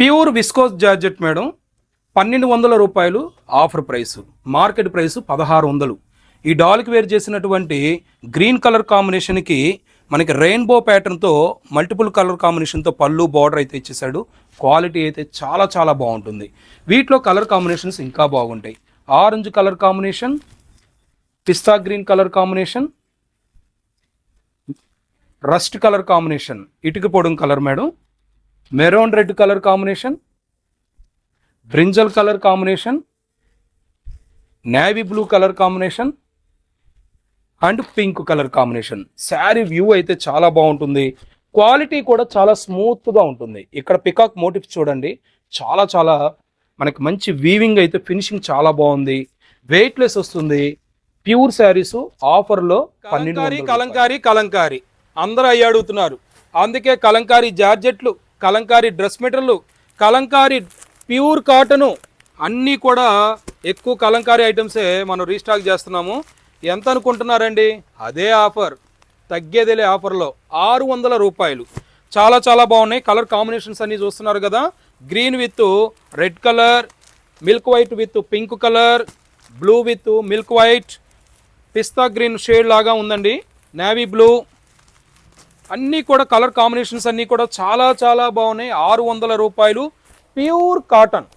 Pure viscose georgette madam పన్నెండు వందల రూపాయలు ఆఫర్ ప్రైస్ మార్కెట్ ప్రైస్ పదహారు వందలు. ఈ డాల్కి వేర్ చేసినటువంటి గ్రీన్ కలర్ కాంబినేషన్కి మనకి రెయిన్బో ప్యాటర్న్తో మల్టిపుల్ కలర్ కాంబినేషన్తో పళ్ళు బార్డర్ అయితే ఇచ్చేసాడు క్వాలిటీ అయితే చాలా చాలా బాగుంటుంది. వీటిలో కలర్ కాంబినేషన్స్ ఇంకా బాగుంటాయి. Orange colour combination pista green colour combination rust colour combination ఇటుక పొడుం colour madam. Maroon red colour combination brinjal colour combination navy blue colour combination and pink colour combination. Sari view అయితే చాలా బాగుంటుంది. Quality కూడా చాలా స్మూత్గా ఉంటుంది. ఇక్కడ పికాక్ మోటివ్ చూడండి. చాలా చాలా మనకి మంచి వీవింగ్ అయితే ఫినిషింగ్ చాలా బాగుంది. వెయిట్లెస్ వస్తుంది. ప్యూర్ శారీస్ ఆఫర్లో కలంకారీ కలంకారీ కలంకారీ. అందరూ అయ్యి అడుగుతున్నారు. అందుకే Kalamkari జార్జెట్లు Kalamkari dress material Kalamkari pure cotton అన్నీ కూడా ఎక్కువ కలంకారీ ఐటమ్సే మనం రీస్టాక్ చేస్తున్నాము. ఎంత అనుకుంటున్నారండి? అదే ఆఫర్. తగ్గేదేలే ఆఫర్లో. ఆరు వందల రూపాయలు. చాలా చాలా బాగున్నాయి. కలర్ కాంబినేషన్స్ అన్నీ చూస్తున్నారు కదా. Green with red colour milk white with pink colour blue with milk white pista green shade లాగా ఉందండి. Navy blue. అన్నీ కూడా కలర్ కాంబినేషన్స్ అన్నీ కూడా చాలా చాలా బాగున్నాయి. ఆరు వందల రూపాయలు. Pure cotton.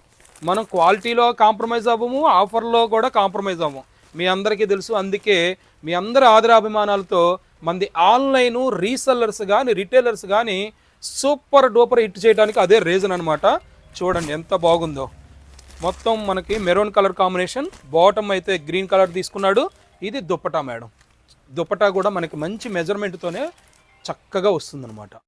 మనం క్వాలిటీలో కాంప్రమైజ్ అవ్వము ఆఫర్లో కూడా కాంప్రమైజ్ అవ్వము. మీ అందరికీ తెలుసు అందుకే మీ అందరి ఆదరాభిమానాలతో మంది ఆన్లైన్ రీసెల్లర్స్ కానీ రిటైలర్స్ కానీ సూపర్ డూపర్ హిట్ చేయడానికి అదే రీజన్ అనమాట చూడండి ఎంత బాగుందో. మొత్తం మనకి మెరూన్ కలర్ కాంబినేషన్. బాటమ్ అయితే గ్రీన్ కలర్ తీసుకున్నాడు. ఇది దుప్పటా మేడం. దుప్పటా కూడా మనకి మంచి మెజర్మెంట్తోనే చక్కగా వస్తుందన్నమాట.